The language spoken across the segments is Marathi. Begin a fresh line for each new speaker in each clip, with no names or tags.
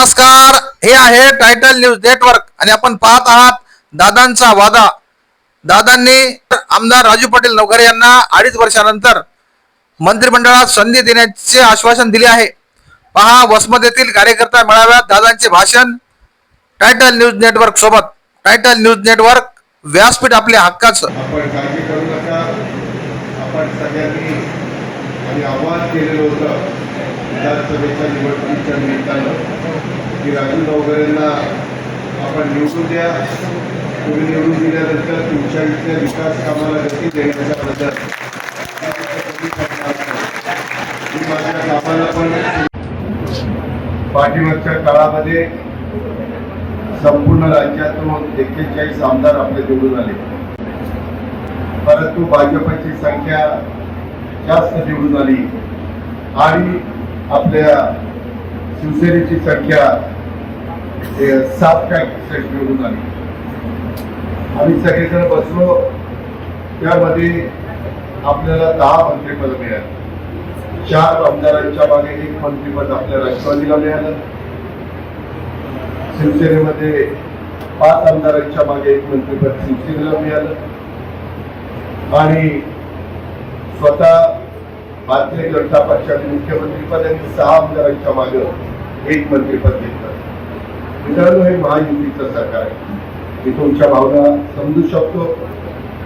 नमस्कार. हे आहे टायटल न्यूज नेटवर्क आणि आपण पाहत आहात दादांचा वादा. दादांनी आमदार राजू पाटील नवघरे यांना अडीच वर्षानंतर मंत्रिमंडळात संधी देण्याचे आश्वासन दिले आहे. पहा वसमत येथील कार्यकर्ता मेळाव्यात दादांचे भाषण टायटल न्यूज नेटवर्क सोबत. टायटल न्यूज नेटवर्क व्यासपीठ आपल्या हक्काचं.
आपण सगळ्यांनी आवाज केलेलं होतं. विधानसभेच्या निवडणुकीच्या निमित्तानं की राजू गावकऱ्यांना आपण निवडून द्या. तुम्ही निवडून दिल्यानंतर तुमच्या इथल्या विकास कामाला गती देण्याच्याबद्दल मी माझ्या कामाला पण पाठीमागच्या काळामध्ये संपूर्ण राज्यातून एक्केचाळीस आमदार आपले निवडून आले. परंतु भाजपची संख्या जास्त निवडून आली. आणि आपल्या शिवसेनेची संख्या सात काय सेट निवडून आली. आम्ही सगळेजण बसलो. त्यामध्ये आपल्याला दहा मंत्रिपद मिळाली. चार आमदारांच्या मागे एक मंत्रिपद आपल्या राष्ट्रवादीला मिळालं. शिवसेनेमध्ये पाच आमदारांच्या मागे एक मंत्रिपद शिवसेनेला मिळालं. आणि स्वतः भारतीय जनता पक्षाचे मुख्यमंत्रीपद आणि सहा आमदारांच्या मागे एक मंत्रीपद घेतलं मित्रांनो हे महायुतीचं सरकार आहे. मी तुमच्या भावना समजू शकतो.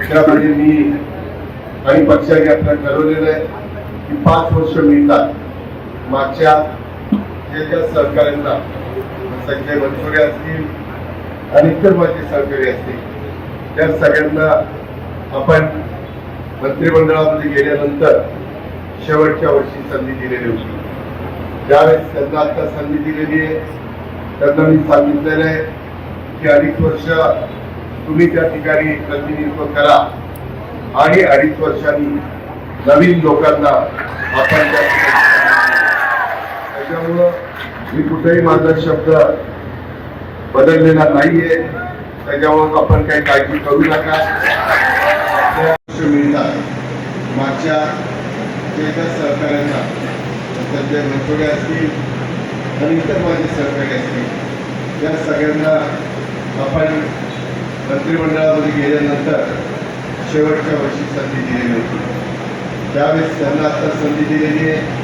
त्यामध्ये मी आणि पक्षाने आपलं ठरवलेलं आहे की पाच वर्ष मिळतात. मागच्या जे ज्या सहकाऱ्यांना संजय बनसोडे असतील आणि इतर माझे सहकारी असतील त्या सगळ्यांना आपण मंत्रिमंडळामध्ये गेल्यानंतर शेवटच्या वर्षी संधी दिलेली होती. ज्यावेळेस त्यांना आता संधी दिलेली आहे त्यांना मी सांगितलेलं आहे की अडीच वर्ष तुम्ही त्या ठिकाणी प्रतिनिधित्व करा आणि अडीच वर्षांनी नवीन लोकांना आपण त्याच्यामुळं मी कुठेही माझा शब्द बदललेला नाहीये. त्याच्यामुळं आपण काही काळजी करू नका. मागच्या त्यांच्या ज्या सहकाऱ्यांना संजय मनसोडे असतील आणि इतर माझे सहकारी असतील. त्या सगळ्यांना आपण मंत्रिमंडळामध्ये गेल्यानंतर शेवटच्या वर्षी संधी दिलेली होती. त्यावेळेस त्यांना आता संधी दिलेली आहे.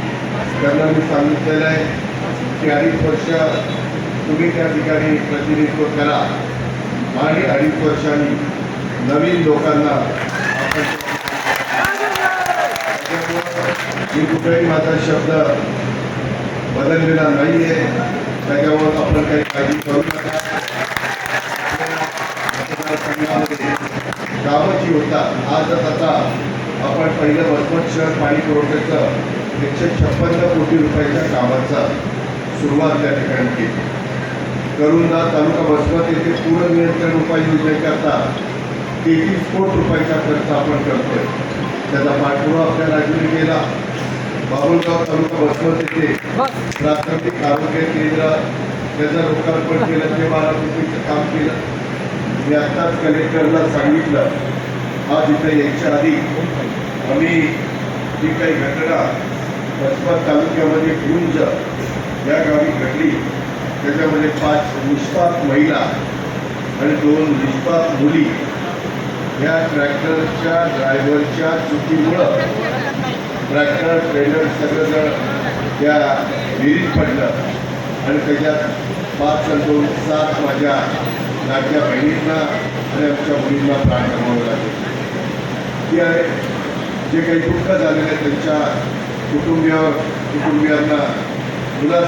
त्यांना मी सांगितलेलं आहे की अडीच वर्ष तुम्ही त्या ठिकाणी प्रतिनिधित्व करा आणि अडीच वर्षांनी नवीन लोकांना कुठलाही माझा शब्द बदललेला नाही आहे त्याच्यावर आपण काही काळजी करू नका. मतदारसंघामध्ये कामं जी होतात आजच आता आपण पहिलं वसमत शहर पाणी पुरवठ्याचं एकशे छप्पन्न कोटी रुपयाच्या कामाचा सुरुवात त्या ठिकाणी केली. करुणा तालुका वसमत येथे पूर नियंत्रण उपाययोजनेकरता तेवीस कोटी रुपयाचा खर्च आपण करतोय. त्याचा पाठपुरावा आपल्या राज्याने केला. बाबुलगाव तालुका वसमत येथे प्राथमिक आरोग्य केंद्र त्याचं लोकार्पण केलं ते बारा कोटीचं काम केलं. मी आत्ताच कलेक्टरला सांगितलं आज इथे यायच्या आधी आम्ही जी काही घटना वसमत तालुक्यामध्ये गुंज या गावी घडली त्याच्यामध्ये पाच निष्पाप महिला आणि दोन निष्पाप मुली या ट्रॅक्टरच्या ड्रायव्हरच्या चुकीमुळं ट्रॅक्टर ट्रेलर सगळं त्या विहिरीत पडलं. आणि त्याच्यात पाच दोन सात माझ्या लाडक्या बहिणींना आणि आमच्या मुलींना प्राण गमावं लागले. ते आहे जे काही दुःख झालेलं आहे त्यांच्या कुटुंबियावर कुटुंबियांना मुला